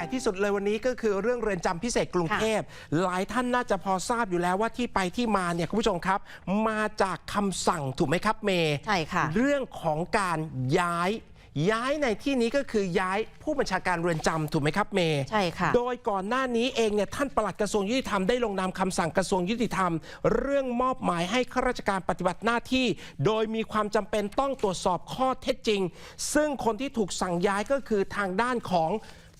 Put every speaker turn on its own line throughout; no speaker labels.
ญ่ที่สุดเลยวันนี้ก็คือเรื่องเรือนจำพิเศษกรุงเทพ หลายท่านน่าจะพอทราบอยู่แล้วว่าที่ไปที่มาเนี่ยคุณผู้ชมครับ มาจากคำสั่งถูกไหมครับเมย์
ใช่ค่ะ
เรื่องของการย้าย ย้ายในที่นี้ก็คือย้ายผู้บัญชาการเรือนจำถูกไหมครับเมย์
ใช่ค่ะ
โดยก่อนหน้านี้เองเนี่ยท่านปลัดกระทรวงยุติธรรมได้ลงนามคำสั่งกระทรวงยุติธรรม เรื่องมอบหมายให้ข้าราชการปฏิบัติหน้าที่ โดยมีความจำเป็นต้องตรวจสอบข้อเท็จจริง ซึ่งคนที่ถูกสั่งย้ายก็คือทางด้านของ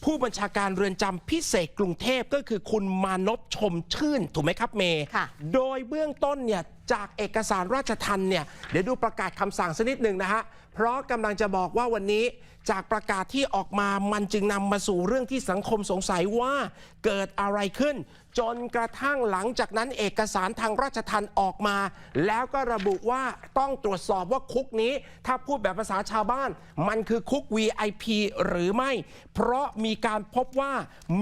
ผู้บัญชาการเรือนจำพิเศษกรุงเทพก็คือคุณมานพชมชื่น ถูกไหมครับเมย์
ค่ะ
โดยเบื้องต้นเนี่ย จากเอกสารราชทันเนี่ยเดี๋ยวดูประกาศคำสั่งสักนิดหนึ่งนะฮะ เพราะกำลังจะบอกว่าวันนี้จากประกาศที่ออกมามันจึงนำมาสู่เรื่องที่สังคมสงสัยว่าเกิดอะไรขึ้น จนกระทั่งหลังจากนั้นเอกสารทางราชทันออกมา แล้วก็ระบุว่าต้องตรวจสอบว่าคุกนี้ ถ้าพูดแบบภาษาชาวบ้าน มันคือคุก VIP หรือไม่ เพราะมีการพบว่า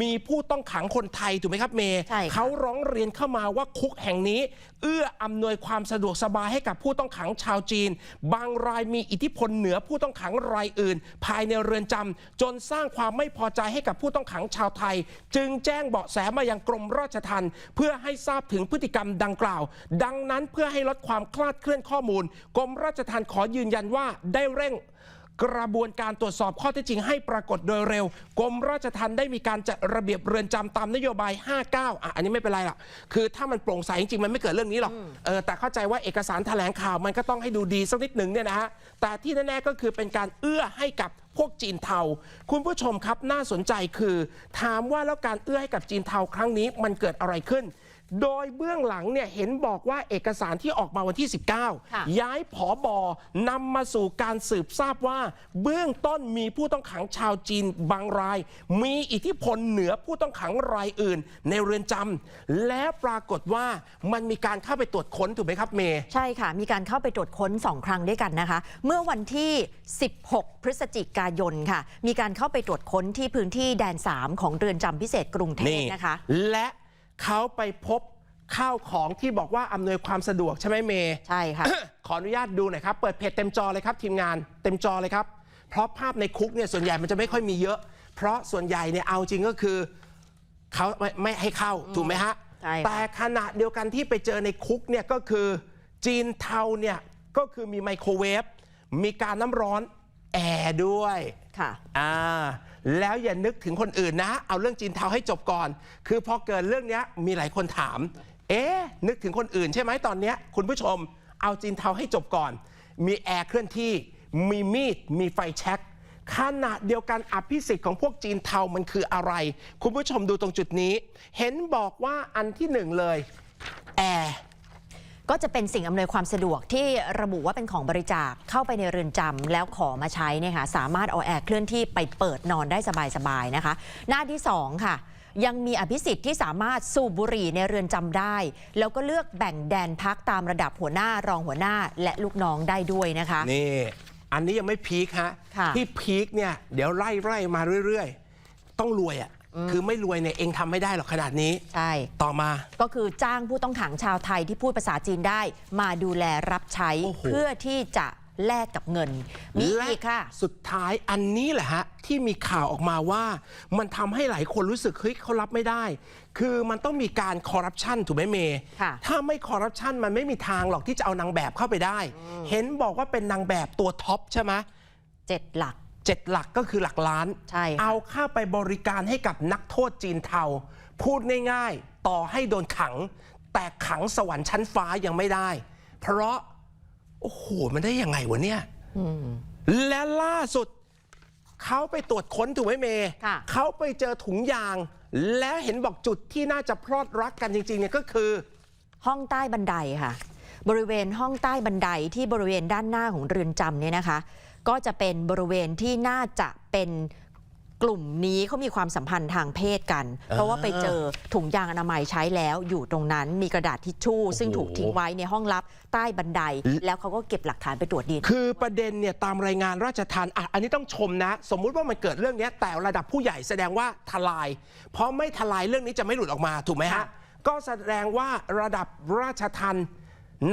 มีผู้ต้องขังคนไทยถูกไหมครับเมย์
ใช่ค่ะ
เขาร้องเรียนเข้ามาว่าคุกแห่งนี้ เอื้ออำนวยความสะดวกสบายให้กับผู้ต้องขังชาวจีน บางรายมีอิทธิพลเหนือผู้ต้องขังรายอื่น ภายในเรือนจำจนสร้างความไม่พอใจให้กับผู้ต้องขังชาวไทย จึงแจ้งเบาะแสมายังกรมราชทัณฑ์เพื่อให้ทราบถึงพฤติกรรมดังกล่าว ดังนั้นเพื่อให้ลดความคลาดเคลื่อนข้อมูล กรมราชทัณฑ์ขอยืนยันว่าได้เร่ง กระบวนการตรวจสอบข้อเท็จจริงให้ปรากฏโดยเร็ว กรมราชทัณฑ์ได้มีการจัดระเบียบเรือนจำตามนโยบาย 59 อะ อันนี้ไม่เป็นไรหรอกคือถ้ามันโปร่งใสจริงๆ มันไม่เกิดเรื่องนี้หรอก เออ แต่เข้าใจว่าเอกสารแถลงข่าวมันก็ต้องให้ดูดีสักนิดหนึ่งเนี่ยนะฮะ แต่ที่แน่ๆก็คือเป็นการเอื้อให้กับพวกจีนเทา คุณผู้ชมครับน่าสนใจคือ ถามว่าแล้วการเอื้อให้กับจีนเทาครั้งนี้มันเกิดอะไรขึ้น โดยเบื้องหลังเนี่ยเห็นบอกว่าเอกสารที่ออกมาวันที่
ค่ะ
19 ย้ายผอบอนำมาสู่การสืบทราบว่า เบื้องต้นมีผู้ต้องขังชาวจีนบางราย มีอิทธิพลเหนือผู้ต้องขังรายอื่น ในเรือนจำและปรากฏว่ามันมีการเข้าไปตรวจค้นถูกไหมครับเมย์
ใช่ค่ะ มีการเข้าไปตรวจค้น 2 ครั้งด้วยกันนะคะ เมื่อวันที่ 16 พฤศจิกายนค่ะ มีการเข้าไปตรวจค้นที่พื้นที่แดน 3 ของเรือนจำพิเศษกรุงเทพนะคะ
และ เขาไปพบข้าวของที่บอกว่าอำนวยความสะดวกใช่ไหมเมย์
ใช่ค่ะ
ขออนุญาตดูหน่อยครับ เปิดเพจเต็มจอเลยครับ ทีมงานเต็มจอเลยครับ เพราะภาพในคุกเนี่ยส่วนใหญ่มันจะไม่ค่อยมีเยอะ เพราะส่วนใหญ่เนี่ยเอาจริงก็คือเขาไม่ไม่ให้เข้าถูกไหมฮะ
ใช่ค่ะ
แต่ขณะเดียวกันที่ไปเจอในคุกเนี่ยก็คือจีนเทาเนี่ยก็คือมีไมโครเวฟมีการน้ำร้อน แอร์ด้วย
ค่ะ
อ่าแล้วอย่านึกถึงคนอื่นนะ เอาเรื่องจีนเทาให้จบก่อน คือพอเกิดเรื่องเนี้ยมีหลายคนถาม เอ๊ะนึกถึงคนอื่นใช่ไหมตอนเนี้ยคุณผู้ชม เอาจีนเทาให้จบก่อน มีแอร์เคลื่อนที่ มีมีด มีไฟแช็กขณะเดียวกันอภิสิทธิ์ของพวกจีนเทามันคืออะไร คุณผู้ชมดูตรงจุดนี้ เห็นบอกว่าอันที่หนึ่งเลยแอร์
ก็จะเป็นสิ่งอำนวยความสะดวกที่ระบุว่าเป็นของบริจาคเข้าไปในเรือนจำแล้วขอมาใช้เนี่ยค่ะสามารถเอาแอร์เคลื่อนที่ไปเปิดนอนได้สบายๆนะคะ หน้าที่ 2 ค่ะ ยังมีอภิสิทธิ์ที่สามารถสูบบุหรี่ในเรือนจำได้ แล้วก็เลือกแบ่งแดนพักตามระดับหัวหน้ารองหัวหน้าและลูกน้องได้ด้วยนะคะ
นี่ อันนี้ยังไม่พีคฮะ
ค่ะ
ที่พีคเนี่ยเดี๋ยวไล่ไล่มาเรื่อยๆ ต้องรวยอะ่ะ คือไม่รวยเนี่ยเองทำไม่ได้หรอกขนาดนี้
ใช่
ต่อมา
ก็คือจ้างผู้ต้องขังชาวไทยที่พูดภาษาจีนได้ มาดูแลรับใช้
โอ้โห
เพื่อที่จะแลกกับเงิน มี
และ
อีกค่ะ
สุดท้ายอันนี้แหละฮะ ที่มีข่าวออกมาว่า มันทำให้หลายคนรู้สึกเฮ้ยเขารับไม่ได้ คือมันต้องมีการคอร์รัปชันถูกไหมเมย์
ค่ะ
ถ้าไม่คอร์รัปชันมันไม่มีทางหรอกที่จะเอานางแบบเข้าไปได้ เห็นบอกว่าเป็นนางแบบตัวท็อปใช่ไหม
เจ็ดหลัก
เจ็ดหลักก็คือหลักล้าน
ใช่ค่ะ
เอาค่าไปบริการให้กับนักโทษจีนเทา พูดง่ายๆ ต่อให้โดนขัง แต่ขังสวรรค์ชั้นฟ้ายังไม่ได้ เพราะ โอ้โห มันได้ยังไงวะเนี่ยและล่าสุด เขาไปตรวจค้นถูกไหมเมย์
ค่ะ
เขาไปเจอถุงยาง และเห็นบอกจุดที่น่าจะพลอดรักกันจริงๆเนี่ยก็คือ
ห้องใต้บันไดค่ะ บริเวณห้องใต้บันไดที่บริเวณด้านหน้าของเรือนจำเนี่ยนะคะ ก็จะเป็นบริเวณที่น่าจะเป็นกลุ่มนี้เขามีความสัมพันธ์ทางเพศกัน เพราะว่าไปเจอถุงยางอนามัยใช้แล้วอยู่ตรงนั้นมีกระดาษทิชชู่ ซึ่งถูกทิ้งไว้ในห้องลับใต้บันได แล้วเขาก็เก็บหลักฐานไปตรวจดี
คือประเด็นเนี่ยตามรายงานราชทานอะอันนี้ต้องชมนะ สมมุติว่ามันเกิดเรื่องเนี้ยแต่ระดับผู้ใหญ่แสดงว่าทลาย เพราะไม่ทลายเรื่องนี้จะไม่หลุดออกมาถูกไหมฮะ
ค่ะ
ก็แสดงว่าระดับราชทัน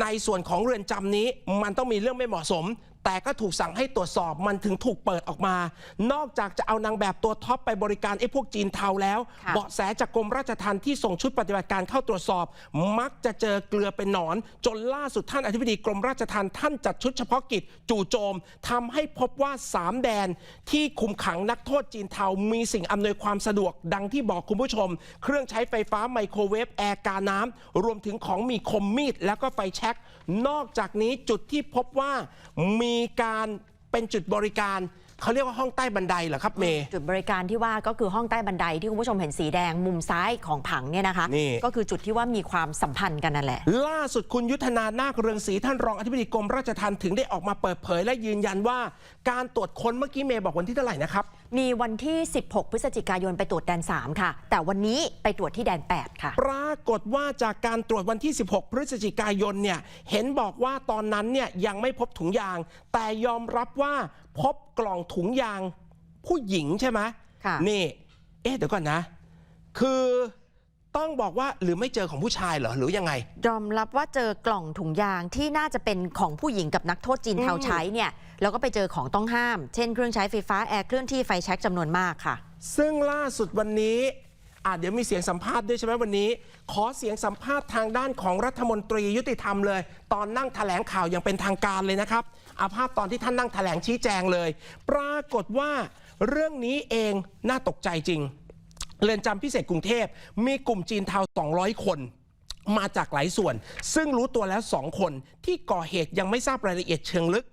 ในส่วนของเรือนจำนี้มันต้องมีเรื่องไม่เหมาะสม แต่ก็ถูกสั่งให้ตรวจสอบมันถึงถูกเปิดออกมา นอกจากจะเอานางแบบตัวท็อปไปบริการไอ้พวกจีนเทาแล้ว
ค่ะ
เบาะแสจากกรมราชทัณฑ์ที่ส่งชุดปฏิบัติการเข้าตรวจสอบ มักจะเจอเกลือเป็นหนอน จนล่าสุดท่านอธิบดีกรมราชทัณฑ์ท่านจัดชุดเฉพาะกิจจู่โจมทำให้พบว่า 3 แดนที่คุมขังนักโทษจีนเทา มีสิ่งอำนวยความสะดวกดังที่บอกคุณผู้ชม เครื่องใช้ไฟฟ้าไมโครเวฟแอร์กาน้ำรวมถึงของมีคมมีดแล้วก็ไฟแช็กนอกจากนี้จุดที่พบว่ามีการเป็นจุดบริการเขาเรียกว่าห้องใต้บันไดเหรอครับเมย์
จุดบริการที่ว่าก็คือห้องใต้บันไดที่คุณผู้ชมเห็นสีแดงมุมซ้ายของผังเนี่ยนะคะ
นี่
ก็คือจุดที่ว่ามีความสัมพันธ์กันนั่นแหละ
ล่าสุดคุณยุทธนานาคเรืองศรีท่านรองอธิบดีกรมราชทัณฑ์ถึงได้ออกมาเปิดเผย และยืนยันว่า การตรวจค้นเมื่อกี้เมย์บอกวันที่เท่าไหร่นะครับ
มีวันที่ 16 พฤศจิกายนไปตรวจแดน 3 ค่ะ แต่วันนี้ไปตรวจที่แดน 8 ค่ะ
ปรากฏว่าจากการตรวจวันที่ 16 พฤศจิกายนเนี่ยเห็นบอกว่าตอนนั้นเนี่ยยังไม่พบถุงยาง แต่ยอมรับว่าพบกล่องถุงยางผู้หญิงใช่ไหม
ค่ะ
นี่ เอ๊ะเดี๋ยวก่อนนะ คือต้องบอกว่าหรือไม่เจอของผู้ชายเหรอหรือยังไง
ยอมรับว่าเจอกล่องถุงยางที่น่าจะเป็นของผู้หญิงกับนักโทษจีนเทา
อืม
ใช้เนี่ย แล้วก็ไปเจอของต้องห้าม เช่นเครื่องใช้ไฟฟ้าแอร์เคลื่อนที่ไฟแช็กจำนวนมากค่ะ
ซึ่งล่าสุดวันนี้อะเดี๋ยวมีเสียงสัมภาษณ์ด้วยใช่ไหมวันนี้ ขอเสียงสัมภาษณ์ทางด้านของรัฐมนตรียุติธรรมเลย ตอนนั่งแถลงข่าวอย่างเป็นทางการเลยนะครับอาภาพตอนที่ท่านนั่งแถลงชี้แจงเลย ปรากฏว่าเรื่องนี้เองน่าตกใจจริง เรือนจำพิเศษกรุงเทพมีกลุ่มจีนเทา 200 คนมาจากหลายส่วน ซึ่งรู้ตัวแล้ว 2 คนที่ก่อเหตุยังไม่ทราบรายละเอียดเชิงลึก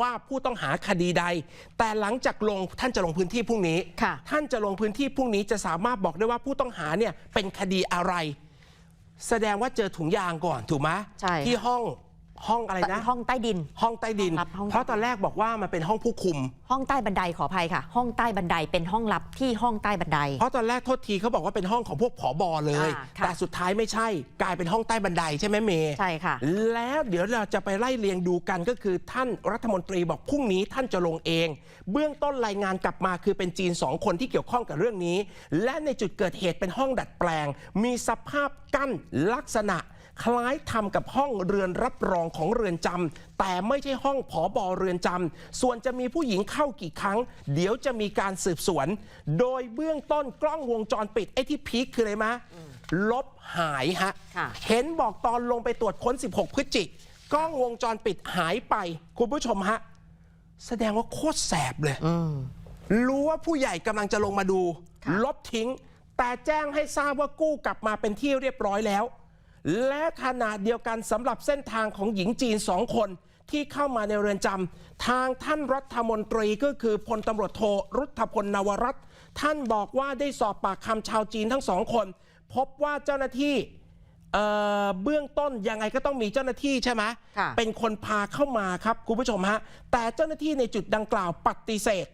ว่าผู้ต้องหาคดีใด แต่หลังจากลงท่านจะลงพื้นที่พรุ่งนี้
ค่ะ
ท่านจะลงพื้นที่พรุ่งนี้จะสามารถบอกได้ว่าผู้ต้องหาเนี่ยเป็นคดีอะไร แสดงว่าเจอถุงยางก่อนถูกไหม
ใช่ค่ะ
ที่ห้อง ห้องอะไรนะ
ห้องใต้ดิน
ห้องใต้ดิน
ห้องลับห้อง
เพราะตอนแรกบอกว่ามันเป็นห้องผู้คุม
ห้องใต้บันไดขออภัยค่ะ ห้องใต้บันไดเป็นห้องลับที่ห้องใต้บันได
เพราะตอนแรกโทษทีเขาบอกว่าเป็นห้องของพวกผอบอเลย
อ่าค่ะ
แต่สุดท้ายไม่ใช่ กลายเป็นห้องใต้บันไดใช่ไหมเมย์
ใช่ค่ะ
แล้วเดี๋ยวเราจะไปไล่เรียงดูกันก็คือท่านรัฐมนตรีบอกพรุ่งนี้ท่านจะลงเอง เบื้องต้นรายงานกลับมาคือเป็นจีนสองคนที่เกี่ยวข้องกับเรื่องนี้ และในจุดเกิดเหตุเป็นห้องดัดแปลง มีสภาพกั้นลักษณะ คล้ายทำกับห้องเรือนรับรองของเรือนจำแต่ไม่ใช่ห้องผอบอเรือนจำส่วนจะมีผู้หญิงเข้ากี่ครั้ง เดี๋ยวจะมีการสืบสวน โดยเบื้องต้นกล้องวงจรปิดไอ้ที่พีคคืออะไรมะลบหายฮะ
ค่ะ
เห็นบอกตอนลงไปตรวจค้น 16 พฤศจิกกล้องวงจรปิดหายไป คุณผู้ชมฮะ แสดงว่าโคตรแสบเลย
อืม
รู้ว่าผู้ใหญ่กำลังจะลงมาดู
ค่ะ
ลบทิ้ง แต่แจ้งให้ทราบว่ากู้กลับมาเป็นที่เรียบร้อยแล้ว และขนาดเดียวกันสำหรับเส้นทางของหญิงจีนสองคนที่เข้ามาในเรือนจำทางท่านรัฐมนตรีก็คือพลตำรวจโทรุทธพลนวรัตน์ท่านบอกว่าได้สอบปากคำชาวจีนทั้งสองคน พบว่าเจ้าหน้าที่เอ่อเบื้องต้นยังไงก็ต้องมีเจ้าหน้าที่ใช่ไหม
ค่ะ
เป็นคนพาเข้ามาครับคุณผู้ชมฮะ แต่เจ้าหน้าที่ในจุดดังกล่าวปฏิเสธ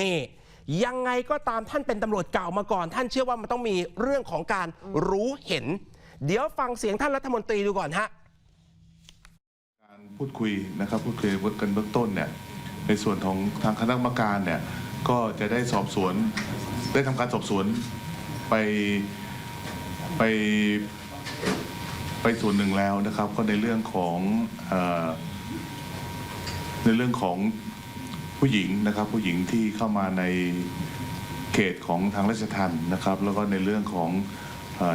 นี่ยังไงก็ตามท่านเป็นตำรวจเก่ามาก่อน ท่านเชื่อว่ามันต้องมีเรื่องของการรู้เห็น เดี๋ยวฟังเสียงท่านรัฐมนตรีดูก่อนฮะ
การพูดคุยนะครับพูดคุยกันเบื้องต้นเนี่ยในส่วนของทางคณะกรรมการเนี่ยก็จะได้สอบสวนได้ทำการสอบสวนไปไปไปส่วนหนึ่งแล้วนะครับ ก็ในเรื่องของอในเรื่องของผู้หญิงนะครับ ผู้หญิงที่เข้ามาในเขตของทางราชทัณฑ์นะครับ แล้วก็ในเรื่องของ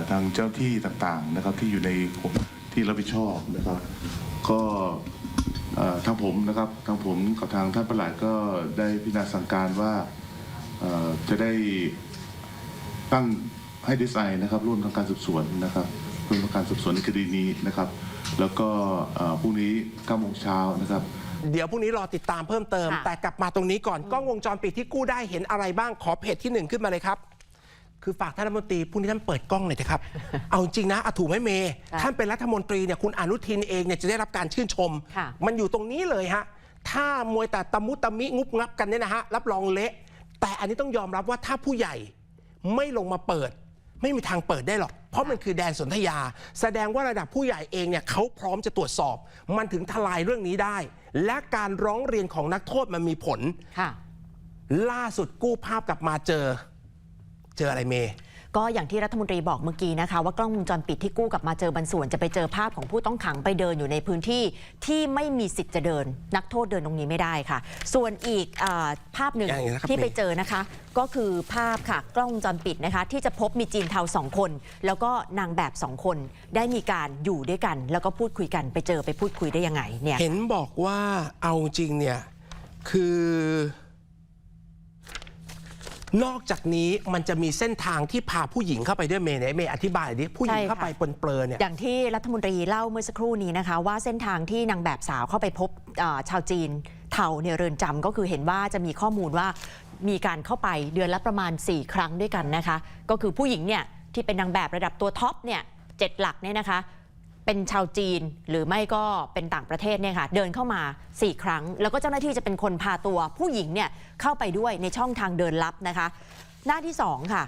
ทางเจ้าที่ต่างๆนะครับที่อยู่ในที่รับผิดชอบนะครับ ก็เอ่อทางผมนะครับทางผมกับทางท่านประหลัดก็ได้พิจารณาสั่งการว่าเอ่อจะได้ตั้งให้ดีไซน์นะครับร่วมทางการสืบสวนนะครับร่วมทางการสืบสวนในคดีนี้นะครับ แล้วก็เอ่อพรุ่งนี้9โมงเช้านะครับ
เดี๋ยวพรุ่งนี้รอติดตามเพิ่มเติม
ค่ะ
แต่กลับมาตรงนี้ก่อนกล้องวงจรปิดที่กู้ได้เห็นอะไรบ้างขอเพจที่หนึ่งขึ้นมาเลยครับ คือฝากท่านรัฐมนตรีพรุ่งนี้ท่านเปิดกล้องหน่อยเถอะครับ เอาจริงนะอะถูกไหมเมย์
ค่ะ
ท่านเป็นรัฐมนตรีเนี่ยคุณอนุทินเองเนี่ยจะได้รับการชื่นชม
ค่ะ
มันอยู่ตรงนี้เลยฮะ ถ้ามวยแต่ตะมุตะมิงุบงับกันเนี่ยนะฮะ รับรองเละ แต่อันนี้ต้องยอมรับว่าถ้าผู้ใหญ่ไม่ลงมาเปิด ไม่มีทางเปิดได้หรอก เพราะมันคือแดนสนธยา แสดงว่าระดับผู้ใหญ่เองเนี่ยเขาพร้อมจะตรวจสอบ มันถึงทลายเรื่องนี้ได้ และการร้องเรียนของนักโทษมันมีผล
ค่ะ
ล่าสุดกู้ภาพกลับมาเจอ เจออะไรเมย์
ก็อย่างที่รัฐมนตรีบอกเมื่อกี้นะคะ ว่ากล้องวงจรปิดที่กู้กลับมาเจอบางส่วนจะไปเจอภาพของผู้ต้องขังไปเดินอยู่ในพื้นที่ที่ไม่มีสิทธิ์จะเดิน นักโทษเดินตรงนี้ไม่ได้ค่ะ ส่วนอีกอาภาพหนึ่ง
อย่างนี้นะครับ
ที่ไป
นี่
เจอนะคะ ก็คือภาพค่ะกล้องวงจรปิดนะคะ ที่จะพบมีจีนเทาสองคน แล้วก็นางแบบสองคน ได้มีการอยู่ด้วยกัน แล้วก็พูดคุยกันไปเจอไปพูดคุยได้ยังไงเนี่ย
เห็นบอกว่าเอาจริงเนี่ยคือ นอกจากนี้มันจะมีเส้นทางที่พาผู้หญิงเข้าไปด้วยเมย์เนี่ยเมย์อธิบายดิผู้หญิง
ใช่ค่ะ
เข้าไปปนเปลือเนี่ย
อย่างที่รัฐมนตรีเล่าเมื่อสักครู่นี้นะคะ ว่าเส้นทางที่นางแบบสาวเข้าไปพบเอ่อชาวจีนเทาในเรือนจำก็คือเห็นว่าจะมีข้อมูลว่ามีการเข้าไปเดือนละประมาณ 4 ครั้งด้วยกันนะคะ ก็คือผู้หญิงเนี่ยที่เป็นนางแบบระดับตัวท็อปเนี่ยเจ็ดหลักเนี่ยนะคะ เป็นชาวจีนหรือไม่ก็เป็นต่างประเทศเนี่ยค่ะเดินเข้ามา 4 ครั้ง แล้วก็เจ้าหน้าที่จะเป็นคนพาตัวผู้หญิงเนี่ยเข้าไปด้วยในช่องทางเดินลับนะคะ หน้าที่สองค่ะ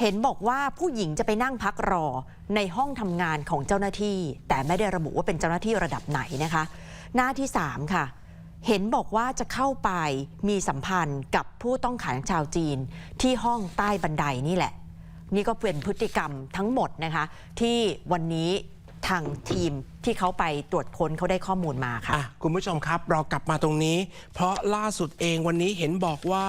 เห็นบอกว่าผู้หญิงจะไปนั่งพักรอในห้องทำงานของเจ้าหน้าที่ แต่ไม่ได้ระบุว่าเป็นเจ้าหน้าที่ระดับไหนนะคะ หน้าที่ 3 ค่ะเห็นบอกว่าจะเข้าไปมีสัมพันธ์กับผู้ต้องขังชาวจีนที่ห้องใต้บันไดนี่แหละ นี่ก็เป็นพฤติกรรมทั้งหมดนะคะ ที่วันนี้ ทางทีมที่เขาไปตรวจค้นเขาได้ข้อมูลมาค่ะ
อะคุณผู้ชมครับเรากลับมาตรงนี้ เพราะล่าสุดเองวันนี้เห็นบอกว่า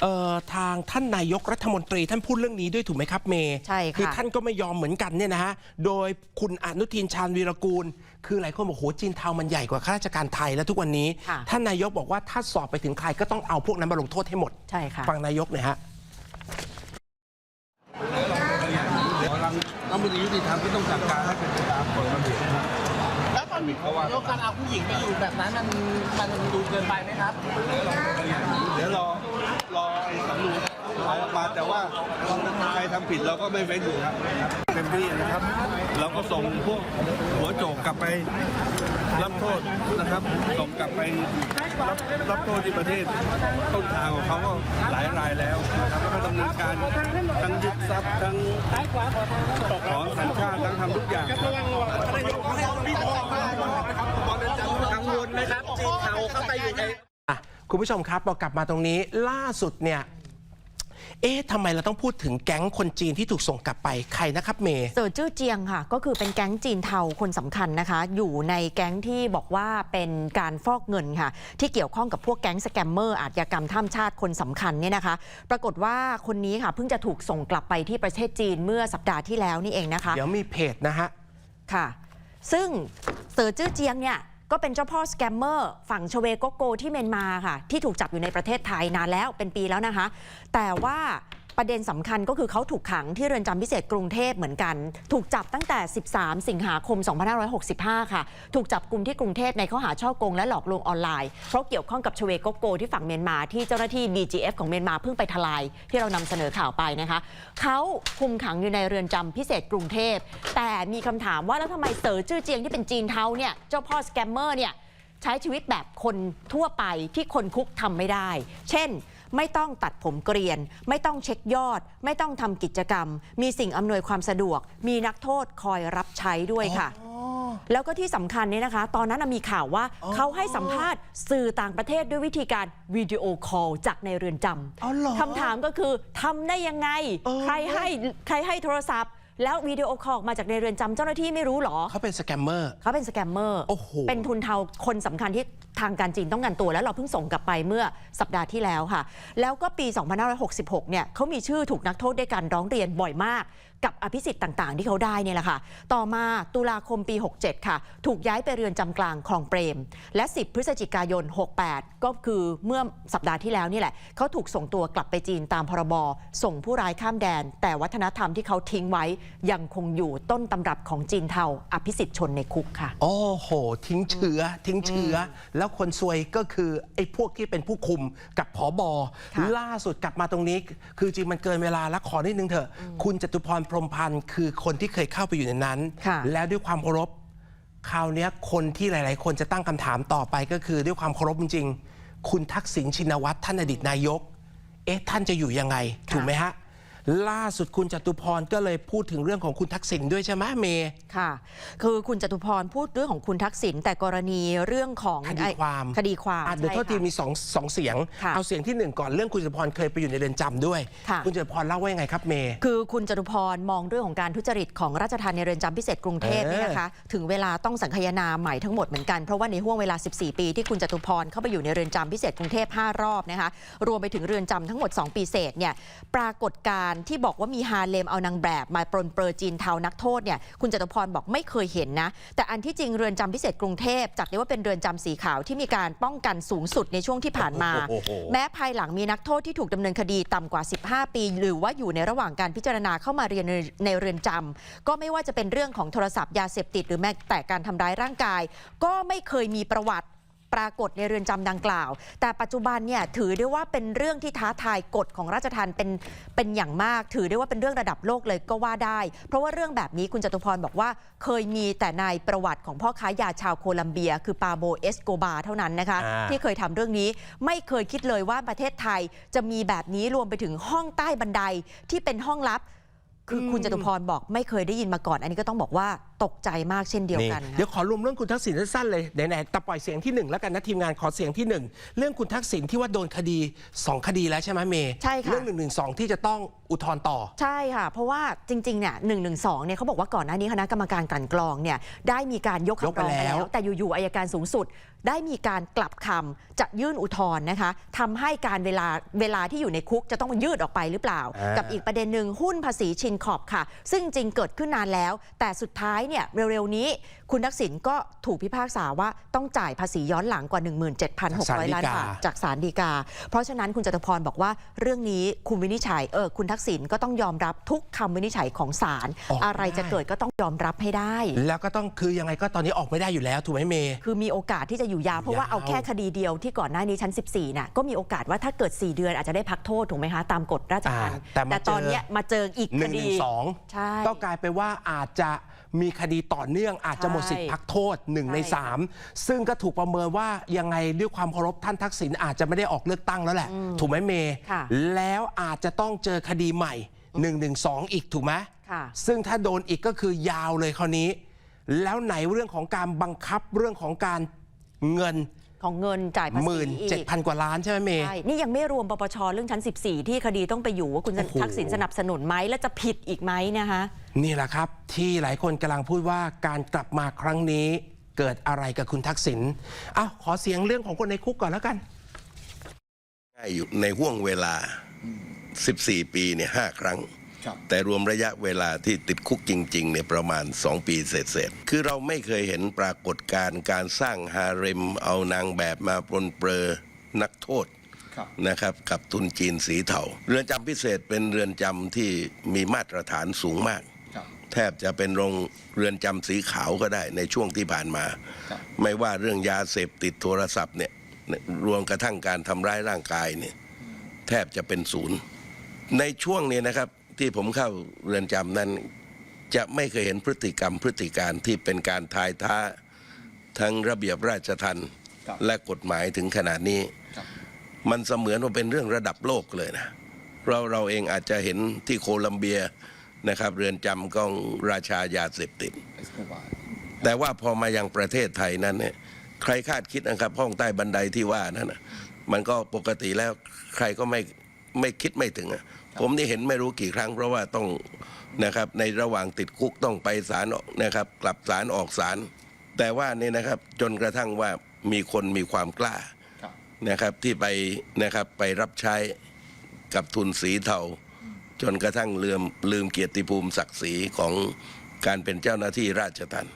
เอ่อทางท่านนายกรัฐมนตรีท่านพูดเรื่องนี้ด้วยถูกไหมครับเมย์
ใช่ค่ะ
คือท่านก็ไม่ยอมเหมือนกันเนี่ยนะฮะโดยคุณอนุทินชาญวีรกูล คือหลายคนบอกโหจีนเทามันใหญ่กว่าข้าราชการไทยแล้วทุกวันนี้
ค่ะ
ท่านนายกบอกว่าถ้าสอบไปถึงใครก็ต้องเอาพวกนั้นมาลงโทษให้หมด
ใช่ค่ะ
ฟังนายกหน่อยฮะ
รั ฐมนตรียุติธรรมก็ต้องจัดการให้เป็นไปตามกฎระเบียบ
แล้วตอนนี้นายกการเอาผู้หญิงไปอยู่แบบนั้นมันมันดูเกินไปไหมครับ
เดี๋ยวรอรอไอ้สำนว นออกมาแต่ว่าใครทำผิดเราก็ไม่เว้นอยู่ครับเต็มที่นะครับ เราก็ส่งพวกหัวโจกกลับไปรับโทษนะครับส่งกลับไปรับรับโทษที่ประเทศต้นทางของเขาก็หลายรายแล้วนะครับแล้วก็ดำเนินการทั้งยึดทรัพย์ทั้งถอนสัญชาติทั้งทำทุกอย่าง
กังวลไหมครับจีนเทาเข้าไปอยู่ใน
อะคุณผู้ชมครับเรากลับมาตรงนี้ล่าสุดเนี่ย เอ๊ะทำไมเราต้องพูดถึงแก๊งคนจีนที่ถูกส่งกลับไปใครนะครับเมย์
เซอร์จื้อเจียงค่ะ ก็คือเป็นแก๊งจีนเทาคนสำคัญนะคะ อยู่ในแก๊งที่บอกว่าเป็นการฟอกเงินค่ะ ที่เกี่ยวข้องกับพวกแก๊งสแกมเมอร์อาชญากรรมท่ามชาติคนสำคัญเนี่ยนะคะ ปรากฏว่าคนนี้ค่ะเพิ่งจะถูกส่งกลับไปที่ประเทศจีนเมื่อสัปดาห์ที่แล้วนี่เองนะคะ
เดี๋ยวมีเพจนะฮะ
ค่ะ ซึ่งเซอร์จื้อเจียงเนี่ย ก็เป็นเจ้าพ่อสแกมเมอร์ฝั่งชเวโกโกที่เมียนมาค่ะ ที่ถูกจับอยู่ในประเทศไทยนานแล้วเป็นปีแล้วนะคะ แต่ว่า ประเด็นสำคัญก็คือเขาถูกขังที่เรือนจำพิเศษกรุงเทพเหมือนกัน ถูกจับตั้งแต่ 13 สิงหาคม 2565 ค่ะ ถูกจับกลุ่มที่กรุงเทพในข้อหาช่อโกงและหลอกลวงออนไลน์เพราะเกี่ยวข้องกับชเวโกโกที่ฝั่งเมียนมาที่เจ้าหน้าที่ BGF ของเมียนมาเพิ่งไปทลาย ที่เรานำเสนอข่าวไปนะคะเขาคุมขังอยู่ในเรือนจำพิเศษกรุงเทพ แต่มีคำถามว่าแล้วทำไมเต๋อจื้อเจียงที่เป็นจีนเทาเนี่ยเจ้าพ่อสแกมเมอร์เนี่ยใช้ชีวิตแบบคนทั่วไปที่คนคุกทำไม่ได้ เช่น ไม่ต้องตัดผมเกรียน ไม่ต้องเช็คยอด ไม่ต้องทำกิจกรรม มีสิ่งอำนวยความสะดวก มีนักโทษคอยรับใช้ด้วยค่ะ แล้วก็ที่สำคัญเนี่ยนะคะ ตอนนั้นนะมีข่าวว่าเขาให้สัมภาษณ์สื่อต่างประเทศด้วยวิธีการวิดีโอคอลจากในเรือนจ
อ๋อเหรอำ
คำถามก็คือทำได้ยังไง
เออ
ใครให้ใครให้โทรศัพท์ แล้ววิดีโอคอลออกมาจากในเรือนจำเจ้าหน้าที่ไม่รู้เหรอ
เขาเป็นสแกมเมอร์
เขาเป็นสแกมเมอร์
โอ้โห
เป็นทุนเทาคนสำคัญที่ ทางการจีนต้องการตัวแล้วเราเพิ่งส่งกลับไปเมื่อสัปดาห์ที่แล้วค่ะ แล้วก็ปี 2566 เนี่ยเขามีชื่อถูกนักโทษด้วยกันร้องเรียนบ่อยมาก กับอภิสิทธิ์ต่างๆ ที่เขาได้เนี่ยแหละค่ะ ต่อมาตุลาคมปี 67 ค่ะ ถูกย้ายไปเรือนจำกลางคลองเปรม และ 10 พฤศจิกายน 68 ก็คือเมื่อสัปดาห์ที่แล้วนี่แหละ เขาถูกส่งตัวกลับไปจีนตามพรบ ส่งผู้ร้ายข้ามแดน แต่วัฒนธรรมที่เขาทิ้งไว้ยังคงอยู่ต้นตำรับของจีนเทาอภิสิทธิ์ชนในคุกค่ะ
โอ้โห ทิ้งเชื้อทิ้งเชื้อ แล้วคนซวยก็คือไอ้พวกที่เป็นผู้คุมกับผอบอ
ค่ะ
ล่าสุดกลับมาตรงนี้ คือจริงมันเกินเวลาแล้วขอนิดนึงเถอะ คุณจตุพรพรหมพันธ์คือคนที่เคยเข้าไปอยู่ในนั้น
ค่ะ
แล้วด้วยความเคารพคราวเนี้ยคนที่หลาย ๆ คนจะตั้งคำถามต่อไปก็คือด้วยความเคารพจริงๆคุณทักษิณชินวัตรท่านอดีตนายก เอ๊ะท่านจะอยู่ยังไง ถูกไหมฮะ ล่าสุดคุณจตุพรก็เลยพูดถึงเรื่องของคุณทักษิณด้วยใช่ไหมเมย์
ค่ะ คือคุณจตุพรพูดเรื่องของคุณทักษิณแต่กรณีเรื่องของ
คดีความ
คดีความ
อะเดี๋ยวโทษ
ใช่
ที
ค่ะ
มีสองสองเสียง
ค่ะ
เอาเสียงที่หนึ่งก่อนเรื่องคุณจตุพรเคยไปอยู่ในเรือนจำด้วย
ค่ะ
คุณจตุพรเล่าว่ายังไงครับเมย์
คือคุณจตุพรมองเรื่องของการทุจริตของราชทัณฑ์ในเรือนจำพิเศษกรุงเทพ
เออ
เนี่ยนะคะถึงเวลาต้องสังคายนาใหม่ทั้งหมดเหมือนกันเพราะว่าในห่วงเวลา 14 ปีที่คุณจตุพรเข้าไปอยู่ในเรือนจำพิเศษกรุงเทพ5รอบนะคะรวมไปถึงเรือนจำทั้งหมด 2 ปีเศษเนี่ยปรากฏการณ์ที่บอกว่ามีฮาเลมเอานางแบบ มาปรนเปรอจีนเทานักโทษเนี่ยคุณจตุพรบอกไม่เคยเห็นนะ แต่อันที่จริงเรือนจำพิเศษกรุงเทพจัดได้ว่าเป็นเรือนจำสีขาวที่มีการป้องกันสูงสุดในช่วงที่ผ่านมา
โอ้โห
แม้ภายหลังมีนักโทษที่ถูกดำเนินคดีต่ำกว่า 15 ปี หรือว่าอยู่ในระหว่างการพิจารณาเข้ามาเรียนในในเรือนจำก็ไม่ว่าจะเป็นเรื่องของโทรศัพท์ยาเสพติดหรือแม้แต่การทำร้ายร่างกาย ก็ไม่เคยมีประวัติ ปรากฏในเรือนจำดังกล่าว แต่ปัจจุบันเนี่ยถือได้ว่าเป็นเรื่องที่ท้าทายกฎของราชทัณฑ์เป็นเป็นอย่างมาก ถือได้ว่าเป็นเรื่องระดับโลกเลยก็ว่าได้ เพราะว่าเรื่องแบบนี้คุณจตุพรบอกว่า เคยมีแต่ในประวัติของพ่อค้ายาชาวโคลัมเบีย คือปาโบเอสโกบาเท่านั้นนะคะ
อ่า
ที่เคยทำเรื่องนี้ไม่เคยคิดเลยว่าประเทศไทยจะมีแบบนี้รวมไปถึงห้องใต้บันไดที่เป็นห้องลับ คือคุณจตุพรบอกไม่เคยได้ยินมาก่อน อันนี้ก็ต้องบอกว่าตกใจมากเช่นเดียวกัน
นี่
ค่ะ
เดี๋ยวขอรวมเรื่องคุณทักษิณสั้นๆเลยไหนๆแต่ปล่อยเสียงที่หนึ่งแล้วกันนะทีมงานขอเสียงที่หนึ่งเรื่องคุณทักษิณที่ว่าโดนคดีสองคดีแล้วใช่ไหมเมย์
ใช่ค่ะ
เรื่องหนึ่งหนึ่งสองที่จะต้องอุทธรณ์ต่อ
ใช่ค่ะ เพราะว่าจริงๆเนี่ยหนึ่งหนึ่งสองเนี่ยเขาบอกว่าก่อนหน้านี้คณะกรรมการกลั่นกรองเนี่ยได้มีการยก
ยก
คำ
ไป
ร้องไป
แล้
แล้ววแต่อยู่ๆอายการสูงสุด ได้มีการกลับคำจะยื่นอุทธรณ์นะคะทำให้การเวลาเวลาที่อยู่ในคุกจะต้องยืดออกไปหรือเปล่า
อ่ากั
กับอีกประเด็นหนึ่งหุ้นภาษีชินขอบค่ะ ซึ่งจริงเกิดขึ้นนานแล้ว แต่สุดท้ายเนี่ยเร็วๆนี้คุณทักษิณก็ถูกพิพากษาว่าต้องจ่ายภาษีย้อนหลังกว่า 17,600 ล้านบาทจากศาลฎีกา เพราะฉะนั้นคุณจตุพรบอกว่าเรื่องนี้คุณวินิจฉัยเออคุณทักษิณก็ต้องยอมรับทุกคำวินิจฉัยของศาล
ออกไม่
อะไรจะ
ได้
เกิดก็ต้องยอมรับให้ได้
แล้วก็ต้องคือยังไงก็ตอนนี้ออกไม่ได้อยู่แล้วถูกไหมเมย์
คือมีโอกาสที่จะอยู่ยาวเพราะว่าเอาแค่คดีเดียวที่ก่อนหน้านี้ชั้น 14น่ะก็มีโอกาสว่าถ้าเกิด 4 เดือนอาจจะได้พักโทษถูกไหมคะตามกฎราชทัณฑ์
อ่าแต่มา
แต่ตอนเนี้ยมาเจออีก
ห
ค
นึ่งห
ดี
นึ่งสอง
ใช่
ก็กลายเป็นว่าอาจจะ มีคดีต่อเนื่องอาจจะหมดสิทธิ์พักโทษหนึ่งใน
ใช่
สามซึ่งก็ถูกประเมินว่ายังไงด้วยความเคารพท่านทักษิณอาจจะไม่ได้ออกเลือกตั้งแล้วแหละ ถูกไหมเมย์
ค่ะ
แล้วอาจจะต้องเจอคดีใหม่1นึอีกถูกไหม
ค่ะ
ซึ่งถ้าโดนอีกก็คือยาวเลยคราวนี้ แล้วไหนเรื่องของการบังคับเรื่องของการเงิน
ของเงินจ่ายภา
ห
ษี
มื่น
อี
เจ็ด
ก
พันกว่าล้านใช่ไหมเมย์
ใช่ นี่ยังไม่รวมปปชเรื่องชั้น 14 ที่คดีต้องไปอยู่ว่าคุณ
โอ้โห
ทักษิณสนับสนุนไหมและจะผิดอีกไหมนะคะ
นี่แหละครับ ที่หลายคนกำลังพูดว่าการกลับมาครั้งนี้เกิดอะไรกับคุณทักษิณอ้าวขอเสียงเรื่องของคนในคุกก่อนแล้วกัน
ง่ายอยู่ในห่วงเวลา 14 ปีเนี่ยห้าครั้ง แต่รวมระยะเวลาที่ติดคุกจริงๆเนี่ยประมาณ 2 ปีเศษๆคือเราไม่เคยเห็นปรากฏการณ์การสร้างฮาเร็มเอานางแบบมาปลนเปลือนักโทษนะครับกับทุนจีนสีเทาเรือนจำพิเศษเป็นเรือนจำที่มีมาตรฐานสูงมาก แทบจะเป็นโรงเรือนจำสีขาวก็ได้ในช่วงที่ผ่านมา ไม่ว่าเรื่องยาเสพติดโทรศัพท์เนี่ยรวมกระทั่งการทำร้ายร่างกายเนี่ยแทบจะเป็นศูนย์ ในช่วงนี้นะครับ ที่ผมเข้าเรือนจำนั้น จะไม่เคยเห็นพฤติกรรมพฤติการที่เป็นการทายท้าทั้งระเบียบราชทัณฑ์และกฎหมายถึงขนาดนี้ มันเสมือนว่าเป็นเรื่องระดับโลกเลยนะเราเราเองอาจจะเห็นที่โคลัมเบียนะครับ เรือนจำของราชายาเสพติดแต่ว่าพอมายังประเทศไทยนั้นเนี่ยใครคาดคิดนะครับ ห้องใต้บันไดที่ว่านั้นนะมันก็ปกติแล้วใครก็ไม่ไม่คิดไม่ถึงอะ ผมนี่เห็นไม่รู้กี่ครั้ง เพราะว่าต้องนะครับในระหว่างติดคุกต้องไปศาลนะครับกลับศาลออกศาลแต่ว่านี่นะครับจนกระทั่งว่ามีคนมีความกล้านะครับที่ไปนะครับไปรับใช้กับทุนสีเทา จนกระทั่งลืมลืมเกียรติภูมิศักดิ์ศรีของการเป็นเจ้าหน้าที่ราชทัณฑ์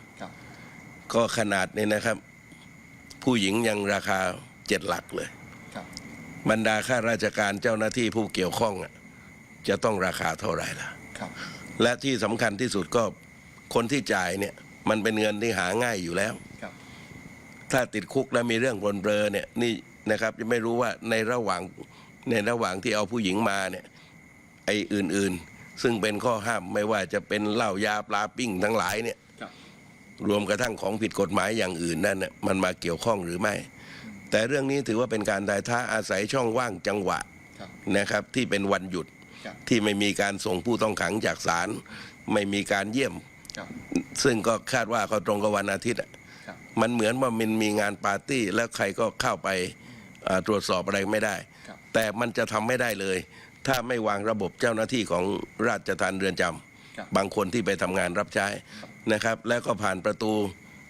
ก็ขนาดนี้นะครับ ผู้หญิงยังราคาเจ็ดหลักเลย บรรดาข้าราชการเจ้าหน้าที่ผู้เกี่ยวข้องอะ จะต้องราคาเท่าไหร่ล่ะและที่สำคัญที่สุดก็คนที่จ่ายเนี่ย มันเป็นเงินที่หาง่ายอยู่แล้ว
ครับ
ถ้าติดคุกแล้วมีเรื่องปรนเปรอเนี่ยนี่นะครับจะไม่รู้ว่าในระหว่างในระหว่างที่เอาผู้หญิงมาเนี่ยไอ้อื่นๆ ซึ่งเป็นข้อห้ามไม่ว่าจะเป็นเหล้ายาปลาปิ้งทั้งหลายเนี่ย
ครับ
รวมกระทั่งของผิดกฎหมายอย่างอื่นนั่นน่ะมันมาเกี่ยวข้องหรือไม่ แต่เรื่องนี้ถือว่าเป็นการทายท้าอาศัยช่องว่างจังหวะ
ครับ
นะครับที่เป็นวันหยุด
ครับ
ที่ไม่มีการส่งผู้ต้องขังจากศาลไม่มีการเยี่ยม
ครับ
ซึ่งก็คาดว่าเขาตรงกับวันอาทิตย์อะ
ครับ
มันเหมือนว่ามันมีงานปาร์ตี้ แล้วใครก็เข้าไปอ่าตรวจสอบอะไรไม่ได้
ครับ
แต่มันจะทำไม่ได้เลย ถ้าไม่วางระบบเจ้าหน้าที่ของราชทัณฑ์เรือนจำ
ครับ
บางคนที่ไปทำงานรับใช้นะครับ แล้วก็ผ่านประตู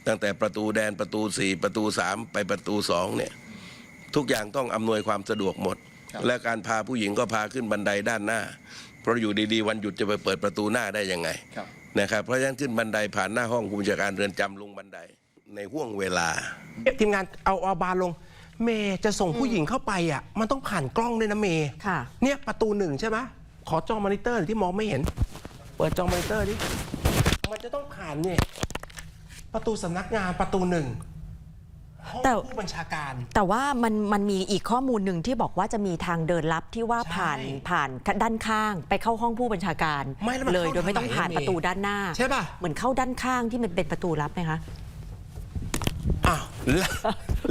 ตั้งแต่ประตูแดนประตูสี่ประตูสามไปประตูสองเนี่ยทุกอย่างต้องอำนวยความสะดวกหมด
ครับ
และการพาผู้หญิงก็พาขึ้นบันไดด้านหน้า เพราะอยู่ดีๆ วันหยุดจะไปเปิดประตูหน้าได้ยังไง
ครับ
นะครับเพราะฉะนั้นขึ้นบันไดผ่านหน้าห้องผู้บัญชาการเรือนจำลงบันไดในห่วงเวลา
ทีมงานเอาอาบานลง เมย์จะส่งผู้หญิงเข้าไปอะมันต้องผ่านกล้องด้วยนะเมย์
ค่ะ
เนี่ยประตูหนึ่งใช่ไหมขอจอมอนิเตอร์หน่อยที่มองไม่เห็น เปิดจอมอนิเตอร์ดิมันจะต้องผ่านเนี่ยประตูสำนักงานประตูหนึ่ง ห้อง
แต่
ผู้บัญชาการ
แต่ว่ามันมันมีอีกข้อมูลหนึ่งที่บอกว่าจะมีทางเดินลับที่ว่า
ใช่
ผ่านผ่านด้านข้างไปเข้าห้องผู้บัญชาการ
ไม่แล้วมัน
เลย
เข้า
โดยไม่ต้อง
ทางไหน
ผ่าน
อะเมย์
ประตูด้านหน้า
ใช่ป่ะ
เหมือนเข้าด้านข้างที่มันเป็นประตูลับไหมคะ
อ้าวแล้ว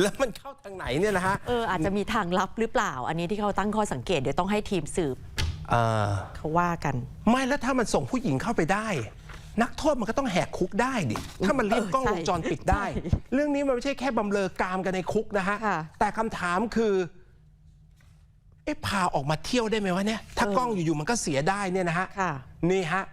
แล้วมันเข้าทางไหนเนี่ยนะฮะ
เอออาจจะมีทางลับหรือเปล่า อันนี้ที่เขาตั้งข้อสังเกตเดี๋ยวต้องให้ทีมสืบ
เออ
เขาว่ากัน
ไม่แล้วถ้ามันส่งผู้หญิงเข้าไปได้ นักโทษมันก็ต้องแหกคุกได้ดิถ้ามันรีบกล้อง
ใช่
วงจรปิดได้
ใช่
เรื่องนี้มันไม่ใช่แค่บำเรอกามกันในคุกนะฮะ
ค่ะ
แต่คำถามคือเอ๊ะพาออกมาเที่ยวได้ไหมวะเนี่ยถ้ากล้องอยู่ๆมันก็เสียได้เนี่ยนะฮะ
ค่ะ
นี่ฮะ